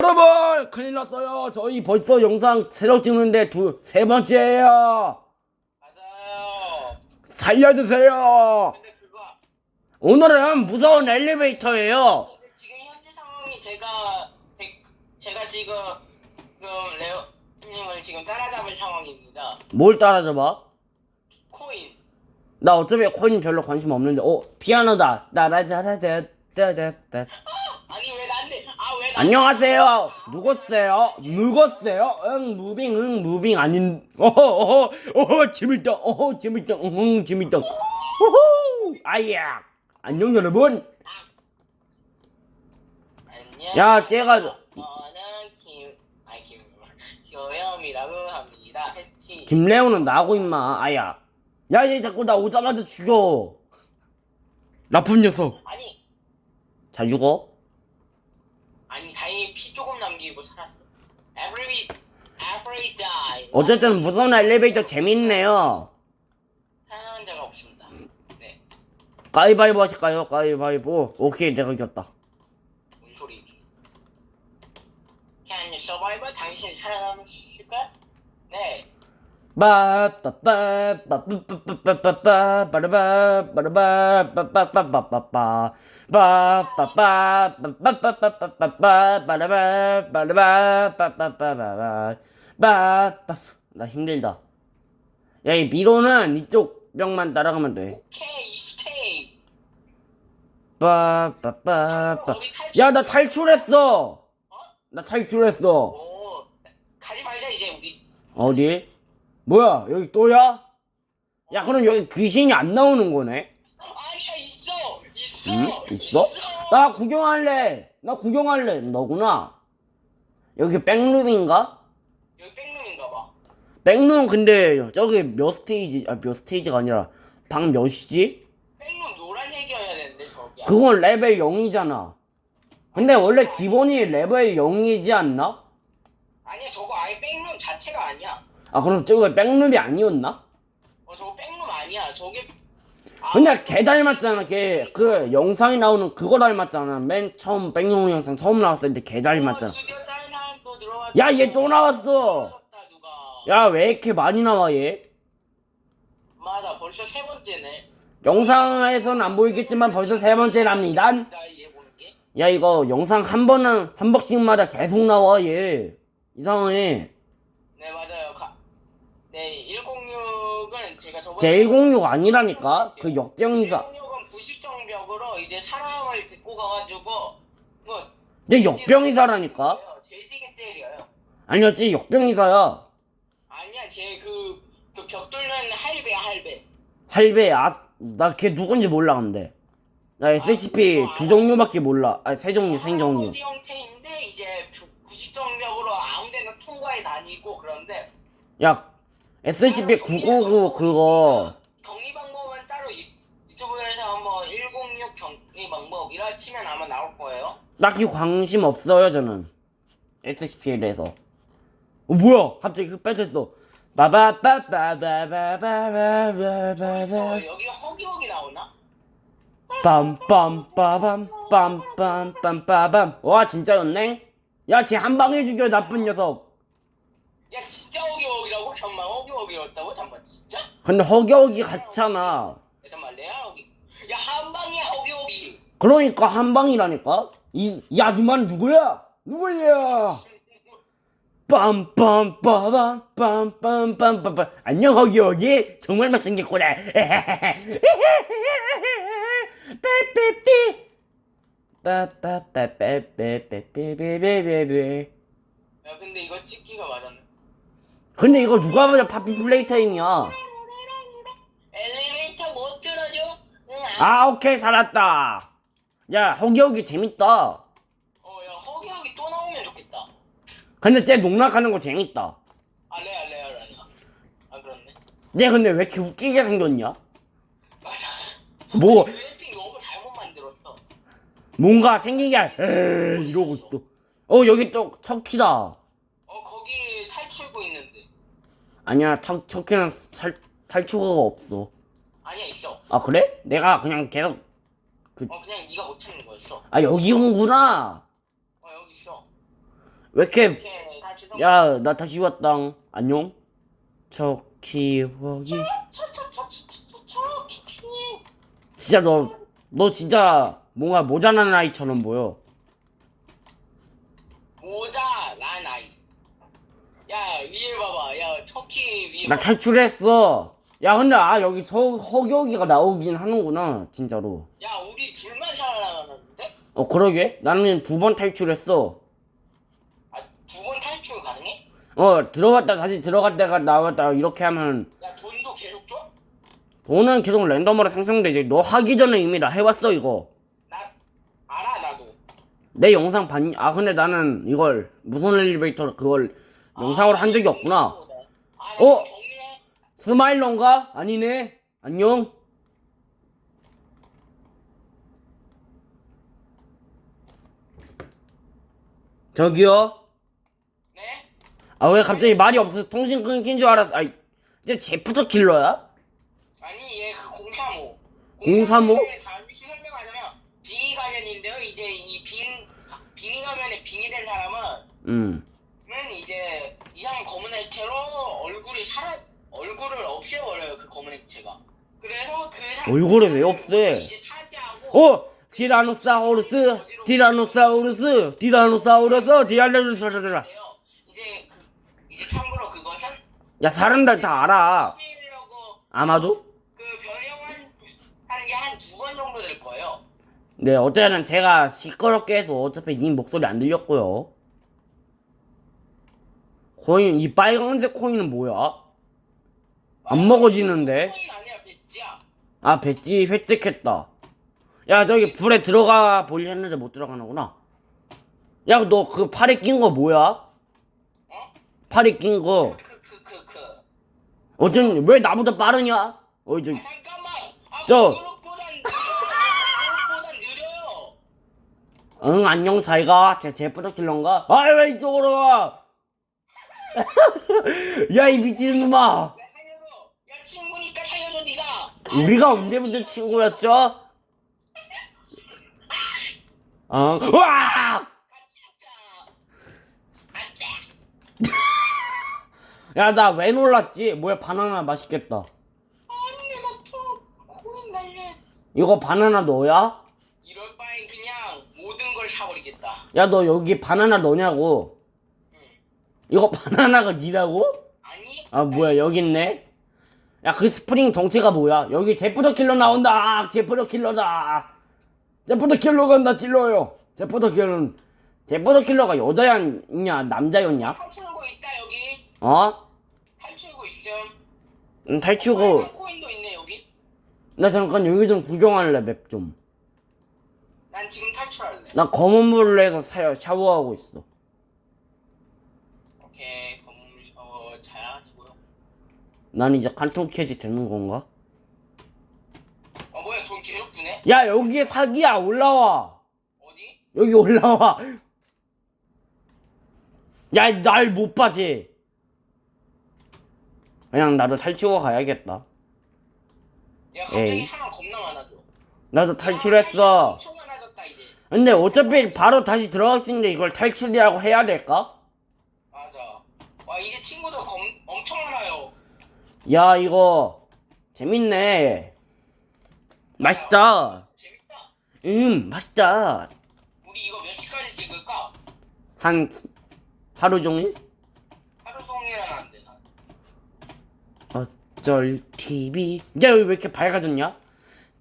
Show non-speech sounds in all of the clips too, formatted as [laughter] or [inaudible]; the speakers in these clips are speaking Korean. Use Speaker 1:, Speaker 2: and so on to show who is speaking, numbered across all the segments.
Speaker 1: 여러분 큰일 났어요 저희 벌써 영상 새로 찍는데 두 세 번째예요
Speaker 2: 맞아요.
Speaker 1: 살려주세요
Speaker 2: 근데 그거
Speaker 1: 오늘은 무서운 엘리베이터예요
Speaker 2: 근데 지금 현재 상황이 제가 백- 제가 지금 지금 레오님을 지금 따라잡을 상황입니다.
Speaker 1: 뭘 따라잡아?
Speaker 2: 코인.
Speaker 1: 나 어차피 코인 별로 관심 없는데 어 피아노다 따라따라따따따
Speaker 2: 아니 왜 난?
Speaker 1: 안녕하세요. 누구세요? 누구세요? 응 무빙 응 무빙 아닌 어허 어허 어허 재밌다 어허 재밌다 응 재밌다. 호호 아야. 안녕 여러분.
Speaker 2: 안녕.
Speaker 1: 야, 쟤가-
Speaker 2: 저는 김 아니 김 효염이라고 합니다.
Speaker 1: 김레오는 나고 임마 아야. 야 얘 자꾸 나 오자마자 죽여. 나쁜 녀석.
Speaker 2: 아니.
Speaker 1: 자 죽어
Speaker 2: 아니 다행히 피 조금 남기고 살았어. Every every die.
Speaker 1: 어쨌든 무서운 엘리베이터 재밌네요
Speaker 2: 사용한 자가 없습니다. 네.
Speaker 1: 가위바위보 하실까요 가위바위보 오케이 내가 이겼다
Speaker 2: 뭔 소리지? Can you survive? 당신이 살아남으실까? 네.
Speaker 1: 빠빠빠빠빠빠빠빠빠 빠라바 빠라바 빠빠빠빠빠빠 빠빠빠빠빠빠빠빠빠 빠라바 빠라바 빠빠빠빠빠 빠빠 나 힘들다 야 이 미로는 이쪽 벽만 따라가면 돼
Speaker 2: 오케이.
Speaker 1: 빠빠빠빠 야 나 탈출했어 나 탈출했어
Speaker 2: 오 가지 말자 이제 우리.
Speaker 1: 어디? 뭐야 여기 또야? 야 그럼 여기 귀신이 안 나오는 거네?
Speaker 2: 아니야 있어 있어.
Speaker 1: 응? 있어? 나 구경할래 나 구경할래 너구나 여기 백룸인가?
Speaker 2: 백룸
Speaker 1: 근데 저기 몇 스테이지 아 몇 스테이지가 아니라 방 몇이지?
Speaker 2: 백룸 노란색이어야 되는데 저기야.
Speaker 1: 그건 레벨 0이잖아 근데 원래 기본이 레벨 0이지 않나?
Speaker 2: 아니야 저거 아예 백룸 자체가 아니야.
Speaker 1: 아 그럼 저거 백룸이 아니었나?
Speaker 2: 어 저거 백룸 아니야. 저게. 아,
Speaker 1: 근데 걔 닮았잖아 걔 그 영상이 나오는 그거 닮았잖아 맨 처음 백룸 영상 처음 나왔을 때 걔 닮았잖아
Speaker 2: 어, 드디어 다른 사람 또.
Speaker 1: 야, 얘 또 나왔어. 야 왜 이렇게 많이 나와 얘?
Speaker 2: 맞아 벌써 세 번째네.
Speaker 1: 영상에서는 안 보이겠지만 벌써 세 번째랍니다.
Speaker 2: 나얘 보는 게.
Speaker 1: 야 이거 영상 한 번은 한 번씩마다 계속 나와 얘 이상해.
Speaker 2: 네 맞아요. 가... 네 106은 제가 저번
Speaker 1: 제106 아니라니까 그 역병이사.
Speaker 2: 106은 부식정벽으로 이제 사람을 딛고 가가지고 뭐
Speaker 1: 내 역병이사라니까.
Speaker 2: 재지게 때려요.
Speaker 1: 아니었지 역병이사야.
Speaker 2: 제그 그벽 뚫는 할배야 할배.
Speaker 1: 할배 아나 걔 누군지 몰라 근데. 나 SCP 두 종류밖에 몰라. 아니 세 종류 생 종류.
Speaker 2: 할아버지 형태인데 이제 부- 부식정벽으로 아무데나 통과해 다니고 그런데
Speaker 1: 야 SCP 999 그거
Speaker 2: 격리 방법은 따로 유- 유튜브에서 한번 106 격리 방법 이라 치면 아마 나올 거예요.
Speaker 1: 딱히 관심 없어요 저는 SCP에 대해서 어 뭐야 갑자기 그 빠졌어 바바바바바바바바바바
Speaker 2: 저 여기 허기허기 나오나?
Speaker 1: 빰빰빠밤 빰빰빰빠밤 와 진짜였네 야쟤 한 방에 죽여 나쁜 녀석
Speaker 2: 야 진짜 허기허기라고? 잠만 허기허기였다고? 잠만 진짜?
Speaker 1: 근데 허기허기 같잖아
Speaker 2: 야, 잠만 레알 허기 야 한방이야 허기허기
Speaker 1: 그러니까 한 방이라니까 이야 누만 누구야 누구야 빰빰빠밤 빰빰빰빰빰. 안녕 허기 허기. 정말 못생겼구나. 빼빼빼 빠빠빠빼빼빼빼빼빼빼
Speaker 2: 야 근데 이거 찍기가 맞았네.
Speaker 1: 근데 이거 누가 봐도 파피 플레이 타임이야
Speaker 2: 엘리베이터 못 들어줘? 응,
Speaker 1: 아 오케이 살았다. 야 허기 허기. 재밌다
Speaker 2: 어야 허기허기 또 나오면 좋겠다
Speaker 1: 근데 쟤 농락하는 거 재밌다.
Speaker 2: 아 레알 레알 아니야 아 그렇네.
Speaker 1: 쟤 근데 왜 이렇게 웃기게 생겼냐?
Speaker 2: 맞아.
Speaker 1: 뭐?
Speaker 2: 그래픽 너무 잘못 만들었어.
Speaker 1: 뭔가 생기게 할 에이 이러고 있어. 어 여기 또 척키다.
Speaker 2: 어 거기 탈출구 있는데.
Speaker 1: 아니야 척, 척키는 살, 탈출구가 없어.
Speaker 2: 아니야 있어.
Speaker 1: 아 그래? 내가 그냥 계속
Speaker 2: 어 그냥 네가 못 찾는 거였어.
Speaker 1: 아 여기 온구나.
Speaker 2: 어 여기 있어
Speaker 1: 왜 이렇게. 야 나 다시 왔당 안녕 저 기억이. 진짜 너 너 진짜 뭔가 모자란 아이처럼 보여
Speaker 2: 모자 란 아이. 야 위에 봐봐. 야 터키 위에.
Speaker 1: 나
Speaker 2: 봐봐.
Speaker 1: 탈출했어 야 근데 아 여기 저 허경이가 나오긴 하는구나 진짜로
Speaker 2: 야 우리 둘만 살아남았는데?
Speaker 1: 어 그러게 나는 두 번 탈출했어? 어 들어갔다 다시 들어갔다가 나왔다 이렇게 하면
Speaker 2: 야 돈도 계속 줘?
Speaker 1: 돈은 계속 랜덤으로 생성되지 너 하기 전에 이미 나 해왔어 이거
Speaker 2: 나 알아 나도.
Speaker 1: 내 영상 봤니? 아 근데 나는 이걸 무슨 엘리베이터 그걸 영상으로 한 적이 없구나
Speaker 2: 아,
Speaker 1: 어?
Speaker 2: 어? 정리해.
Speaker 1: 스마일런가? 아니네 안녕 저기요
Speaker 2: 네?
Speaker 1: 아 왜 갑자기 말이 없어 통신 끊긴 줄 알았어 아이 이제 제프터 킬러야?
Speaker 2: 아니 얘 그 035.
Speaker 1: 035?
Speaker 2: 잠시 설명하자면 빙의 가면인데요. 이제 이 빙, 빙의 가면에 빙이 된 사람은
Speaker 1: 음
Speaker 2: 은 이제 이상한 검은 액체로 얼굴이 살아 얼굴을 없애버려요 그 검은 액체가. 그래서 그 사람
Speaker 1: 얼굴을 왜 없애?
Speaker 2: 이제 차지하고
Speaker 1: 어! 티라노사우루스 티라노사우루스 티라노사우루스 티라노사우루스
Speaker 2: 돼요. 이제 그, 이제 참고로 그것은
Speaker 1: 야 사람들 다 알아 아마도?
Speaker 2: 그 변형한 하는 게 한 두 번 정도 될 거예요.
Speaker 1: 네 어쨌든 제가 시끄럽게 해서 어차피 님 목소리 안 들렸고요 코인 이 빨간색 코인은 뭐야? 안 먹어지는데?
Speaker 2: 코인 아니라 배지야.
Speaker 1: 아 배지 획득했다 야 저기 불에 들어가 보려 했는데 못 들어가는구나 야 너 그 팔에 낀 거 뭐야?
Speaker 2: 어?
Speaker 1: 팔에 낀거
Speaker 2: 크크크크 크.
Speaker 1: 어쩐 왜 나보다 빠르냐? 어이 저
Speaker 2: 아, 잠깐만. 아,
Speaker 1: 저-
Speaker 2: 느려요.
Speaker 1: 응 안녕 잘가 제 제프터 킬러인가? 아이 왜 이쪽으로 와? [laughs] 야 이 미친놈아
Speaker 2: 야 살려줘. 야 친구니까 살려줘 네가.
Speaker 1: 우리가 언제부터 친구였죠? 어? 와!
Speaker 2: 같이 먹자. 아싸.
Speaker 1: 야 나 왜 놀랐지? 뭐야 바나나 맛있겠다
Speaker 2: 아니 내가 또 코인 날려.
Speaker 1: 이거 바나나 너야?
Speaker 2: 이럴 바엔 그냥 모든 걸 사버리겠다.
Speaker 1: 야 너 여기 바나나 너냐고
Speaker 2: 응.
Speaker 1: 이거 바나나가 니라고?
Speaker 2: 아니?
Speaker 1: 아 뭐야 여기 있네 야 그 스프링 정체가 뭐야 여기 제프터 킬러 나온다 아, 제프터 킬러다 제프터 킬러가 나 찔러요 제프터 킬러는 제프터 킬러가 여자였냐 남자였냐
Speaker 2: 탈출구 있다 여기.
Speaker 1: 어?
Speaker 2: 탈출구 있음.
Speaker 1: 음, 탈출고
Speaker 2: 빨간 코인도 있네 여기.
Speaker 1: 나 잠깐 여기 좀 구경할래
Speaker 2: 맵좀나난 지금 탈출할래.
Speaker 1: 검은 물에서 사, 샤워하고 있어
Speaker 2: 오케이 건물 어 잘하시고요.
Speaker 1: 난 이제 칸통 캐지 되는 건가?
Speaker 2: 어 뭐야 돈 계속 주네?
Speaker 1: 야 여기에 사기야 올라와
Speaker 2: 어디?
Speaker 1: 여기 올라와 야 날 못 봐지 그냥 나도 탈출하고 가야겠다
Speaker 2: 야 갑자기
Speaker 1: 에이.
Speaker 2: 사람 겁나 많아져.
Speaker 1: 나도 탈출했어
Speaker 2: 엄청 많아졌다 이제.
Speaker 1: 근데 어차피 바로 다시 들어갈 수 있는데 이걸 탈출이라고 해야 될까?
Speaker 2: 맞아. 와 이제 친구들 검, 엄청 많아요.
Speaker 1: 야 이거 재밌네 맛있다
Speaker 2: 재밌다.
Speaker 1: 음 맛있다
Speaker 2: 우리 이거 몇 시까지 찍을까?
Speaker 1: 한 하루 종일?
Speaker 2: 하루 종일은 안 돼. 난.
Speaker 1: 어쩔 TV 야 여기 왜 이렇게 밝아졌냐?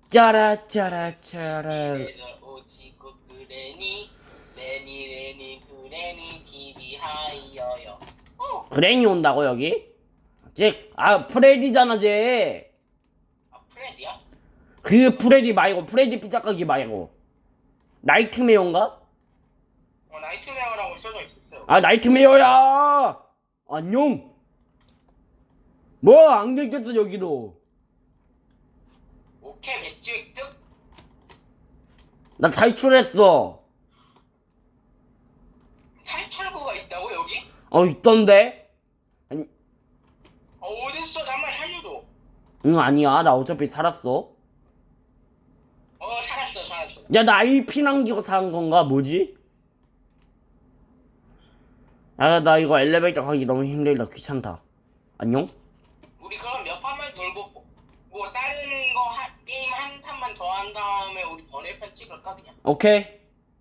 Speaker 1: 짜라 짜라 짜라
Speaker 2: 얘들 오지고 그래니 레니 레니 그래니 TV 하이어요. 어.
Speaker 1: 그랭이 온다고 여기? 쟤아 프레디잖아 쟤.
Speaker 2: 아 프레디야?
Speaker 1: 그 프레디 말고 프레디 피자 가게 말고 나이트메어인가?
Speaker 2: 어 나이트메어라고 써져 있었어요.
Speaker 1: 아 나이트메어야. 안녕. 뭐안 되겠어 여기도.
Speaker 2: 오케이 배지 획득.
Speaker 1: 나 탈출했어.
Speaker 2: 탈출구가 있다고 여기?
Speaker 1: 어 있던데?
Speaker 2: 어 어딨어? 잠만 살려줘.
Speaker 1: 응 아니야 나 어차피 살았어.
Speaker 2: 어 살았어 살았어.
Speaker 1: 야 나 IP 남기고 산 건가 뭐지? 아, 나 이거 엘리베이터 가기 너무 힘들다. 귀찮다. 안녕?
Speaker 2: 한 다음에 우리 번외편 찍을까 그냥?
Speaker 1: 오케이.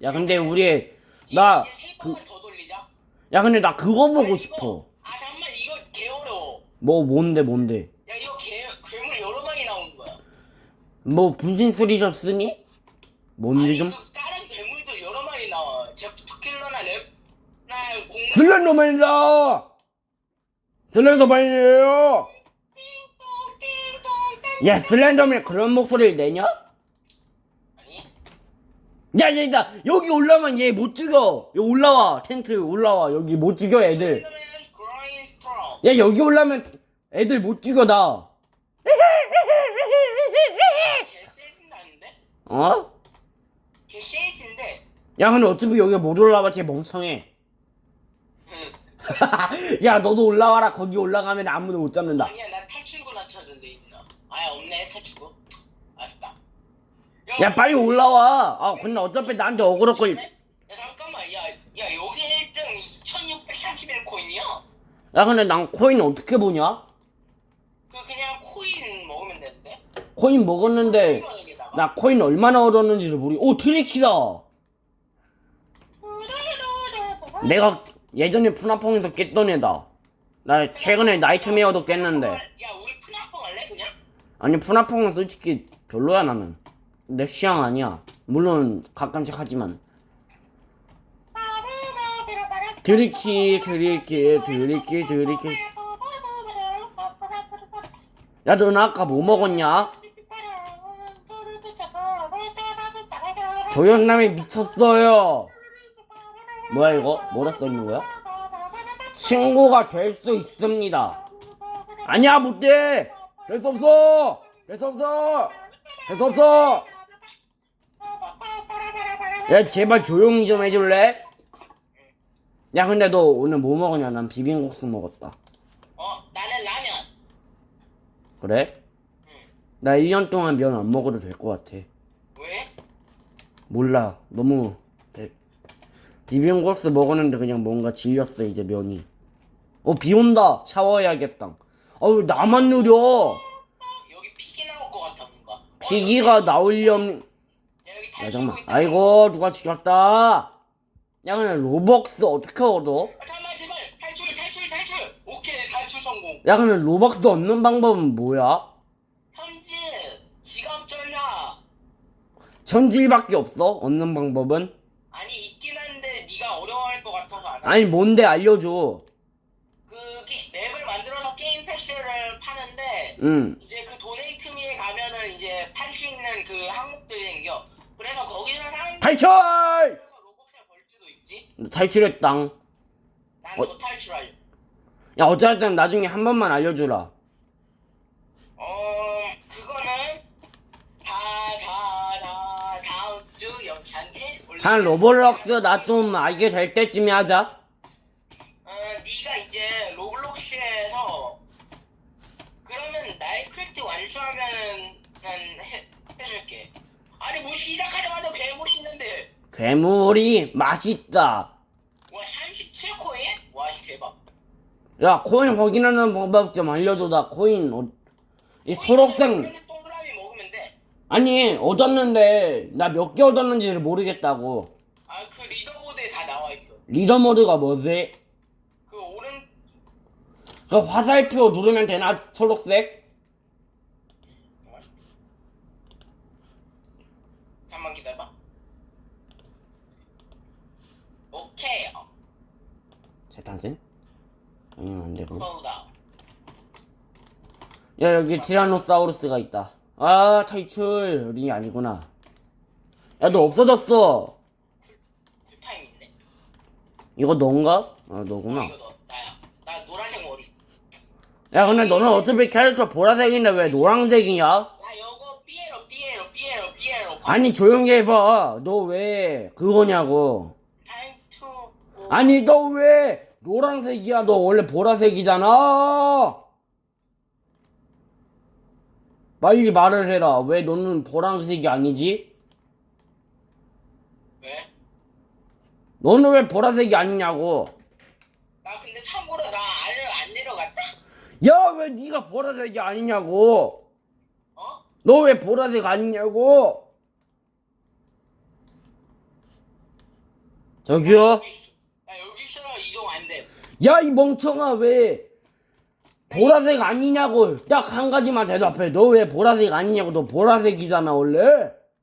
Speaker 1: 야, 근데 우리, 나,
Speaker 2: 이제 세
Speaker 1: 그,
Speaker 2: 더 돌리자.
Speaker 1: 야, 근데 나 그거 보고
Speaker 2: 아니,
Speaker 1: 싶어.
Speaker 2: 이거- 아 잠만 이거 개 어려워.
Speaker 1: 뭐, 뭔데, 뭔데?
Speaker 2: 야 이거 개 괴물 여러 마리 나오는 거야.
Speaker 1: 뭐, 분신 소리 좀 쓰니? 뭔지
Speaker 2: 아니
Speaker 1: 좀?
Speaker 2: 그 다른 괴물도 여러 마리 나와. 제프트킬러나 랩나 공.
Speaker 1: 슬렌더맨이다! 슬렌더맨이에요! 야, 슬렌더맨 그런 목소리를 내냐? 야, 얘, 나, 여기 올라오면 얘 못 죽여! 여기 올라와, 텐트 올라와. 여기 못 죽여, 애들. 야, 여기 올라오면 애들 못 죽여, 나. 어? 야, 근데 어차피 여기 못 올라와, 쟤 멍청해. [laughs] 야, 너도 올라와라. 거기 올라가면 아무도 못 잡는다.
Speaker 2: 아니야 나 탈출구나 찾은데 있나? 아예 없네 탈출구. 아쉽다.
Speaker 1: 야, 빨리 올라와. 아, 근데 어차피 나한테 억울할 걸.
Speaker 2: 야 잠깐만 야, 야 여기 1등 1631 코인이야?
Speaker 1: 야, 근데 난 코인 어떻게 보냐?
Speaker 2: 그 그냥 코인 먹으면 되는데?
Speaker 1: 코인 먹었는데,
Speaker 2: 여기다가.
Speaker 1: 나 코인 얼마나 얻었는지를 모르. 오, 트리키다. 내가 예전에 푸나퐁에서 깼던 애다. 나 최근에 나이트메어도 깼는데.
Speaker 2: 야 우리 푸나퐁 할래 그냥?
Speaker 1: 아니, 푸나퐁은 솔직히 별로야, 나는. 내 취향 아니야. 물론, 가끔씩 하지만. 드리키, 드리키, 드리키, 드리키. 야, 너는 아까 뭐 먹었냐? 조연남이 미쳤어요. 뭐야, 이거? 뭐라 써있는 거야? 친구가 될 수 있습니다. 아니야, 못 돼! 될 수 없어! 될 수 없어! 될 수 없어! 야, 제발 조용히 좀 해줄래? 야, 근데 너 오늘 뭐 먹었냐? 난 비빔국수 먹었다.
Speaker 2: 어 나는 라면.
Speaker 1: 그래? 나 1년 동안 면 안 먹어도 될 것 같아.
Speaker 2: 왜?
Speaker 1: 몰라. 너무 배... 비빔국수 먹었는데 그냥 뭔가 질렸어 이제 면이. 어 비 온다. 샤워해야겠다. 어우 나만 느려.
Speaker 2: 여기 피기 나올 것 같아 뭔가.
Speaker 1: 피기가 나오려
Speaker 2: 탈출구
Speaker 1: 잠만.
Speaker 2: 있다.
Speaker 1: 아이고 누가 죽였다. 야 근데 로벅스 어떻게 얻어?
Speaker 2: 아, 잠깐만 제발 탈출 탈출 탈출. 오케이 탈출 성공.
Speaker 1: 야 근데 로벅스 얻는 방법은 뭐야?
Speaker 2: 현지 지갑 전화.
Speaker 1: 천질밖에 없어? 얻는 방법은?
Speaker 2: 아니 있긴 한데 네가 어려워할 것 같아서 안 해.
Speaker 1: 아니 뭔데 알려줘.
Speaker 2: 그 게- 맵을 만들어서 게임 패스를 파는데
Speaker 1: 응.
Speaker 2: 이제 그 도네이트미에 가면은 이제 팔 수 있는 그 항목들이 생겨. 그래서 거기서 사람들이
Speaker 1: 탈출!
Speaker 2: 로봇을 벌지도 있지.
Speaker 1: 탈출했당.
Speaker 2: 난
Speaker 1: 어.
Speaker 2: 더 탈출하려.
Speaker 1: 야 어쨌든 나중에 한 번만 알려주라.
Speaker 2: 어 그거는 다다다 다음 주 영상에 올려.
Speaker 1: 한 로블록스 나 좀 알게 될 때쯤에 하자.
Speaker 2: 어 네가 이제 로블록스에서 그러면 나의 퀘스트 완수하면은 난 해, 해줄게. 아니 뭐 시작하자마자 괴물이 있는데
Speaker 1: 괴물이 맛있다.
Speaker 2: 와 37코에? 와 씨, 대박.
Speaker 1: 야 코인 확인하는 방법 좀 알려줘. 나 코인 어... 이 초록색
Speaker 2: 동그라미 먹으면 돼.
Speaker 1: 아니 얻었는데 나 몇 개 얻었는지를 모르겠다고.
Speaker 2: 아 그 리더보드에 다 나와 있어.
Speaker 1: 리더 모드가 뭐지?
Speaker 2: 그 오른
Speaker 1: 그 화살표 누르면 되나 초록색?
Speaker 2: 잠만 기다려봐. 오케이. 어,
Speaker 1: 재탄생? 아니면 안 되고. 야 여기 티라노사우루스가 있다. 아 탈출이 아니구나. 야 너 없어졌어.
Speaker 2: 있네.
Speaker 1: 이거 넌가? 아
Speaker 2: 어,
Speaker 1: 너구나.
Speaker 2: 이거 너 나야. 나 노란색 머리.
Speaker 1: 야 근데 너는 어차피 캐릭터 보라색인데 왜 노란색이냐?
Speaker 2: 야 요거 삐에로 삐에로 삐에로 삐에로.
Speaker 1: 아니 조용히 해봐. 너 왜 그거냐고.
Speaker 2: 타임 투.
Speaker 1: 아니 너 왜 노란색이야? 너 원래 보라색이잖아. 빨리 말을 해라. 왜 너는 보라색이 아니지?
Speaker 2: 왜?
Speaker 1: 너는 왜 보라색이 아니냐고.
Speaker 2: 참고로 나 알을 안 내려갔다.
Speaker 1: 야 왜 네가 보라색이 아니냐고
Speaker 2: 어?
Speaker 1: 너 왜 보라색 아니냐고 저기요
Speaker 2: 여기 있어. 야 여기 있어 이동 안 돼.
Speaker 1: 야 이 멍청아 왜 보라색 아니냐고 딱 한 가지만 대답해 너 왜 보라색 아니냐고 너 보라색이잖아 원래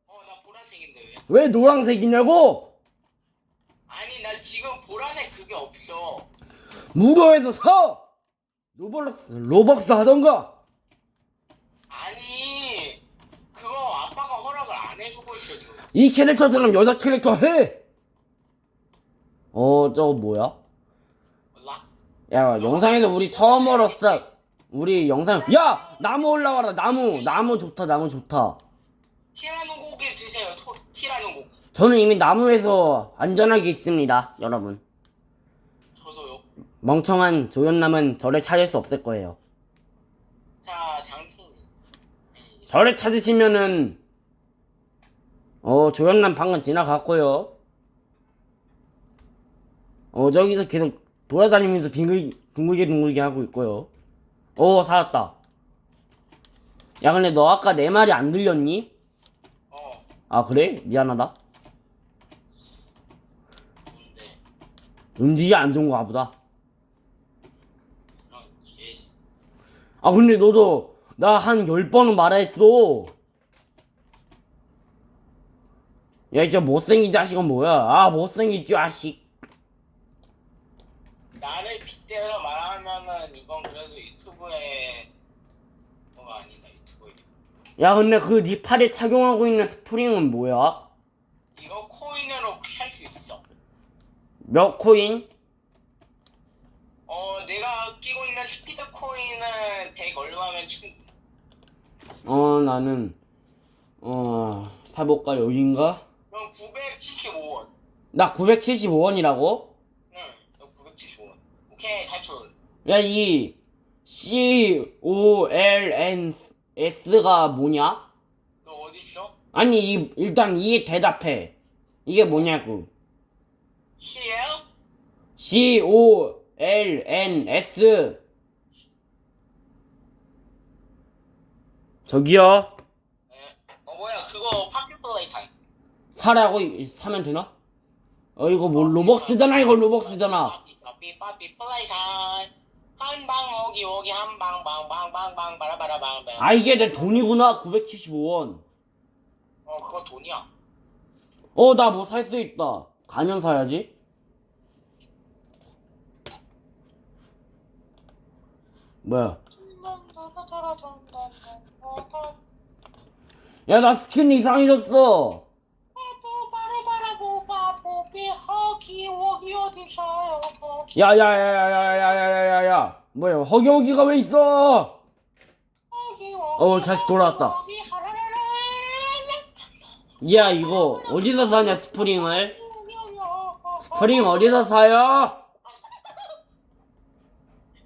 Speaker 2: 어 나 보라색인데 왜?
Speaker 1: 왜 노란색이냐고
Speaker 2: 아니 나 지금 보라색 그게 없어.
Speaker 1: 무료에서 사 로블록스 로벅스 하던가
Speaker 2: 아니 그거 아빠가 허락을 안 해주고 있어 지금.
Speaker 1: 이 캐릭터처럼 여자 캐릭터 해. 어, 저거 뭐야? 야, 영상에서 우리 처음 얼었어. 우리 영상. 야, 나무 올라와라. 나무, 나무 좋다. 나무 좋다.
Speaker 2: 티라노 고기 드세요. 토, 티라노 고기.
Speaker 1: 저는 이미 나무에서 안전하게 있습니다, 여러분.
Speaker 2: 저도요.
Speaker 1: 멍청한 조연남은 저를 찾을 수 없을 거예요.
Speaker 2: 자 당신.
Speaker 1: 저를 찾으시면은 어 조연남 방금 지나갔고요. 어 저기서 계속 돌아다니면서 빙글 둥글게 둥글게 하고 있고요. 어 살았다. 야 근데 너 아까 내 말이 안 들렸니?
Speaker 2: 어
Speaker 1: 아 그래? 미안하다.
Speaker 2: 뭔데?
Speaker 1: 음질이 안 좋은가 보다.
Speaker 2: 그런.
Speaker 1: 아 근데 너도 나 한 열 번은 말했어. 야 이제 못생긴 자식은 뭐야? 아 못생긴 자식.
Speaker 2: 나를 빗대서 말하면은 이건 그래도 유튜브에 뭐가 아니다 유튜브에.
Speaker 1: 야 근데 그 네 팔에 착용하고 있는 스프링은 뭐야?
Speaker 2: 이거 코인으로 살 수 있어.
Speaker 1: 몇 코인?
Speaker 2: 어 내가 끼고 있는 스피드 코인은 100 얼마면 충.
Speaker 1: 어 나는 어 사볼까 여긴가?
Speaker 2: 그럼 975원.
Speaker 1: 나 975원이라고?
Speaker 2: 975원. 오케이 탈출.
Speaker 1: 야 이 C O L N S가 뭐냐?
Speaker 2: 너 어디 있어?
Speaker 1: 아니 이 일단 이게 대답해. 이게 뭐냐고.
Speaker 2: CL?
Speaker 1: C O L N S 저기요
Speaker 2: 네. 어 뭐야 그거 파큐 플레이 타임.
Speaker 1: 사라고 이- 사면 되나? 어 이거 뭐 로벅스잖아 이거 로벅스잖아
Speaker 2: 빠삐 빠삐 타임. 한방 오기 오기 한방 방 방 방 방 바라바라방 방.
Speaker 1: 아 이게 내 돈이구나. 975원.
Speaker 2: 어 그거 돈이야.
Speaker 1: 어 나 뭐 살 수 있다. 가면 사야지. 뭐야? 야 나 스킨 이상해졌어 야야야야야야야야야 뭐야 허기허기가 왜 있어 어, 다시 돌아왔다. 야 이거 어디서 사냐 스프링을 스프링 어디서 사요?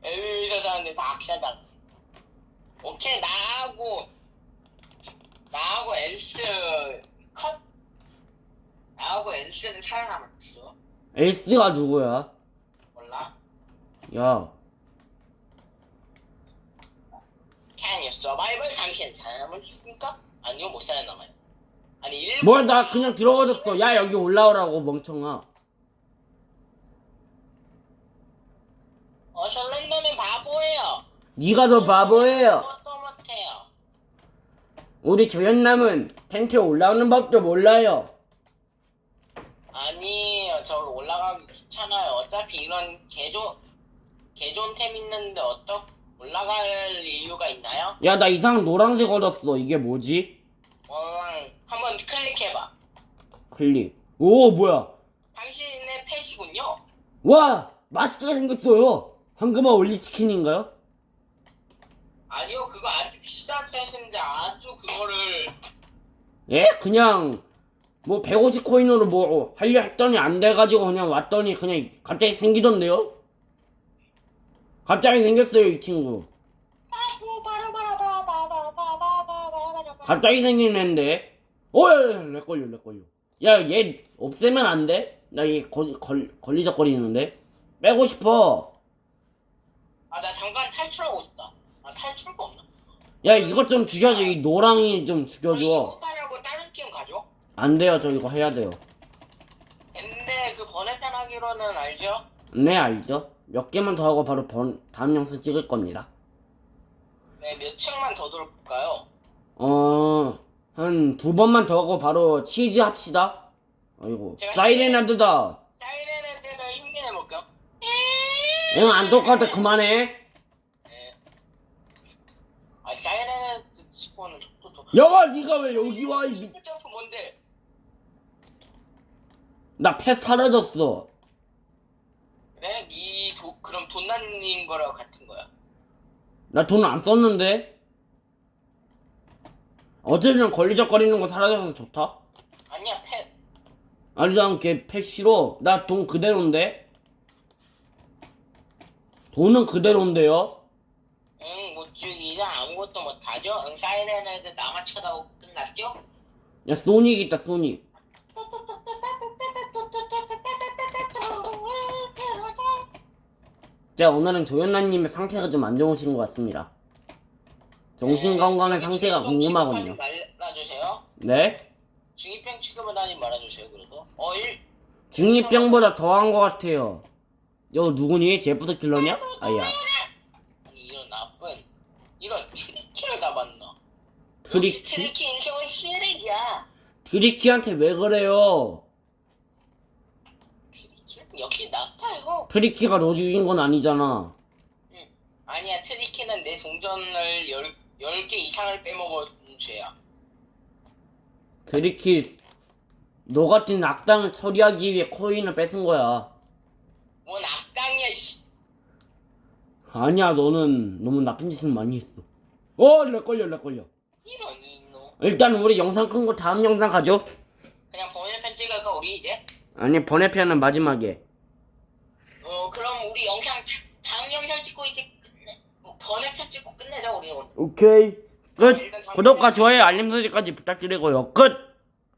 Speaker 2: 엘리베이터 사는데 다 악사당. 오케이 나하고 나하고 엘스 컷. 나하고 엘스는 살아남았어.
Speaker 1: 에이스가 누구야?
Speaker 2: 몰라?
Speaker 1: 야
Speaker 2: Can you survive? 당신 있습니까? 아니요 못 살아남아요. 아니 일.
Speaker 1: 뭘나 그냥 들어가졌어 야 여기 올라오라고 멍청아
Speaker 2: 어서 랜덤은 바보예요.
Speaker 1: 네가 더 바보예요
Speaker 2: 또 못해요.
Speaker 1: 우리 조연남은 텐트에 올라오는 법도 몰라요
Speaker 2: 올라가기 어차피 이런 개조 개존템 있는데 어떡 올라갈 이유가 있나요?
Speaker 1: 야 나 이상 노란색 얻었어 이게 뭐지?
Speaker 2: 어, 한번 클릭해봐.
Speaker 1: 클릭 오 뭐야
Speaker 2: 당신의 펫이군요.
Speaker 1: 와 맛있게 생겼어요 황금아 올리 치킨인가요?
Speaker 2: 아니요, 그거 아주 비싼 펫인데 아주 그거를
Speaker 1: 예? 그냥 뭐 150코인으로 뭐 하려 했더니 안 돼가지고 그냥 왔더니 그냥 갑자기 생기던데요? 갑자기 생겼어요 이 친구 갑자기 생긴 애인데 렉 걸려 렉 걸려 야 얘 없애면 안 돼? 나 얘 걸리적거리는데 빼고 싶어
Speaker 2: 아 나 잠깐 탈출하고 싶다. 아 탈출가 없나?
Speaker 1: 야 이것 좀 죽여줘 이 노랑이 좀 죽여줘
Speaker 2: 이거 하려고 다른 게임 가죠?
Speaker 1: 안 돼요 저 이거 해야 돼요
Speaker 2: 근데 그 번외편 하기로는 알죠?
Speaker 1: 네 알죠? 몇 개만 더 하고 바로 번, 다음 영상 찍을 겁니다
Speaker 2: 네, 몇 층만 더 돌까요?
Speaker 1: 어... 한 두 번만 더 하고 바로 치즈 합시다 아이고
Speaker 2: 제가
Speaker 1: 사이렌 하드다
Speaker 2: 사이렌 헤드는 흉내내 볼게요.
Speaker 1: 응안 똑같아 그만해
Speaker 2: 네. 아 사이렌 치고는.
Speaker 1: 야 니가 왜 여기 와 이... 미-
Speaker 2: 점프 뭔데?
Speaker 1: 나 패 사라졌어
Speaker 2: 그래, 니 도, 그럼 돈 날린 거랑 같은 거야.
Speaker 1: 나 돈 안 썼는데 어쨌든 걸리적거리는 거 사라져서 좋다
Speaker 2: 아니야, 펫.
Speaker 1: 아니 난걔패 싫어 나 돈 그대로인데 돈은 그대로인데요
Speaker 2: 응, 못 죽이자 아무것도 못하죠. 응, 사이렌 헤드 나만 쳐다보고 끝났죠?
Speaker 1: 야 소닉 있다 소닉 자 오늘은 조연나님의 상태가 좀 안 좋으신 것 같습니다 정신 건강의 상태가 궁금하군요
Speaker 2: 말아주세요.
Speaker 1: 네?
Speaker 2: 중이병 취급을 하지 말아주세요. 그래도 어 일.
Speaker 1: 중이병보다 더한 것 같아요 여 누구니? 제프트 킬러냐? 아야
Speaker 2: 아니 이런 나쁜 이런 트리키를 잡았나? 역시
Speaker 1: 트리키?
Speaker 2: 트리키 인생은 쓰레기야.
Speaker 1: 트리키한테 왜 그래요?
Speaker 2: 역시 나빠 이거.
Speaker 1: 트리키가 너 죽인 건 아니잖아
Speaker 2: 아니야 트리키는 내 동전을 열, 10개 이상을 빼먹은 죄야.
Speaker 1: 트리키 너 같은 악당을 처리하기 위해 코인을 뺏은 거야
Speaker 2: 뭔 악당이야 씨.
Speaker 1: 아니야 너는 너무 나쁜 짓을 많이 했어 어 렉 걸려 렉 걸려
Speaker 2: 이런 이노.
Speaker 1: 일단 우리 영상 끈거 다음 영상 가죠
Speaker 2: 그냥 번외편 찍을까 우리 이제?
Speaker 1: 아니 번외편은 마지막에
Speaker 2: 어 그럼 우리 영상 다- 다음 영상 찍고 이제 끝내. 뭐 번외편 찍고 끝내자 우리
Speaker 1: 오케이. 끝. 구독과 좋아요 알림 설정까지 부탁드리고요. 끝